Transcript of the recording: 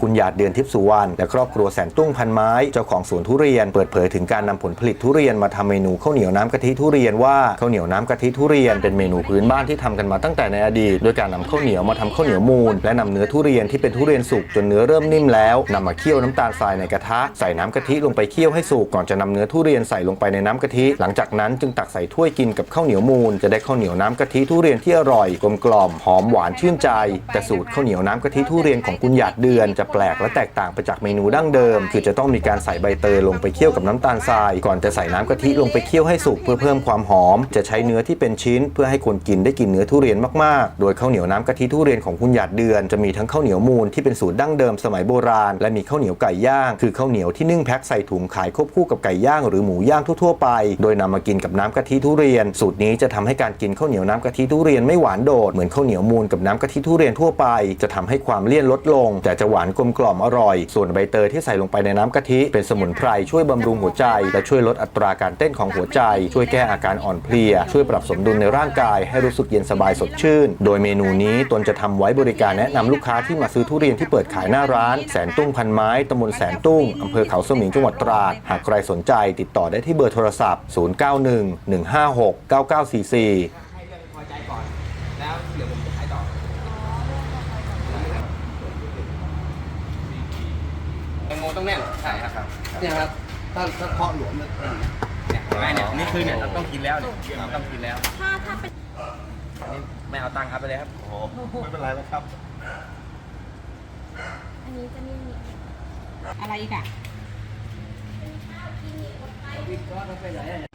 คุณหยาดเดือนทิพย์สุวรรณและครอบครัวแสนตุ้งพันไม้เจ้าของสวนทุเรียนเปิดเผยถึงการนำผลผลิตทุเรียนมาทำเมนูข้าวเหนียวน้ำกะทิทุเรียนว่าข้าวเหนียวน้ำกะทิทุเรียนเป็นเมนูพื้นบ้านที่ทำกันมาตั้งแต่ในอดีตโดยการนำข้าวเหนียวมาทำข้าวเหนียวมูล และนำเนื้อทุเรียนที่เป็นทุเรียนสุกจนเนื้อเริ่มนิ่มแล้วนำมาเคี่ยวน้ำตาลทรายในกระทะใส่น้ำกะทิลงไปเคี่ยวให้สุกก่อนจะนำเนื้อทุเรียนใส่ลงไปในน้ำกะทิ หลังจากนั้นจึงตักใส่ถ้วยกินกับข้าวเหนียวมูล จะได้ข้าวเหนียวน้ำกะทิทุเรียนที่อร่อยกลมกล่อมหอมหวานชื่นใจแต่สูตรข้าวเหนียวน้ำกะทิทุเรียนของคุณหยาดเดือนจะปลกและแตกต่างไปจากเมนูดั้งเดิม คือจะต้องมีการใส่ใบเตยลงไปเคี่ยวกับน้ำตาลทราย ก่อนจะใส่น้ำกะทิลงไปเคี่ยวให้สุกเพื่อเพิ่มความหอม จะใช้เนื้อที่เป็นชิ้น เพื่อให้คนกินได้กินเนื้อทุเรียนมากๆ โดยข้าวเหนียวน้ำกะทิทุเรียนของคุณหยาดเดือนจะมีทั้งข้าวเหนียวมูลที่เป็นสูตรดั้งเดิมสมัยโบราณ และมีข้าวเหนียวไก่ย่าง คือข้าวเหนียวที่นึ่งแพ็คใส่ถุงขายควบคู่กับไก่ย่างหรือหมูย่างทั่วๆไป โดยนำมากินกับน้ำกะทิทุเรียน สูตรนี้จะทำให้การกินข้าวเหนียวน้ำกะทิทุเรียนไม่หวานโดดเหมือนข้าวเหนียวมูลกับน้ำกะทิทุเรียนทั่วไป จะทำให้ความเลี่ยนลดลง แต่จะหวานกลมกล่อมอร่อย ส่วนใบเตยที่ใส่ลงไปในน้ำกะทิ เป็นสมุนไพรช่วยบำรุงหัวใจ และช่วยลดอัตราการเต้นของหัวใจ ช่วยแก้อาการอ่อนเพลีย ช่วยปรับสมดุลในร่างกาย ให้รู้สึกเย็นสบายสดชื่น โดยเมนูนี้ตนจะทำไว้บริการแนะนำลูกค้าที่มาซื้อทุเรียนที่เปิดขายหน้าร้าน แสนตุ้งพันไม้ตำบลแสนตุ้งอำเภอเขาสมิงจังหวัดตราดหากใครสนใจติดต่อได้ที่เบอร์โทรศัพท์ 091 156 9944 ให้เรื่องพอใจก่อน แล้วเดี๋ยวผมจะขายต่อ แตงโมต้องแน่นใช่ครับเนี่ยครับถ้าถ้าเคาะหลวมเนี่ยเนี่ยเห็นไหมเนี่ยนี่คือเนี่ยเราต้องกินแล้วเนี่ยต้องกินแล้วถ้าถ้าเป็นอันนี้ไม่เอาตังค์ครับไปเลยครับโอ้โหไม่เป็นไรแล้วครับ อันนี้จะมีอะไรอีกอะวิทย์ก็ไปไหน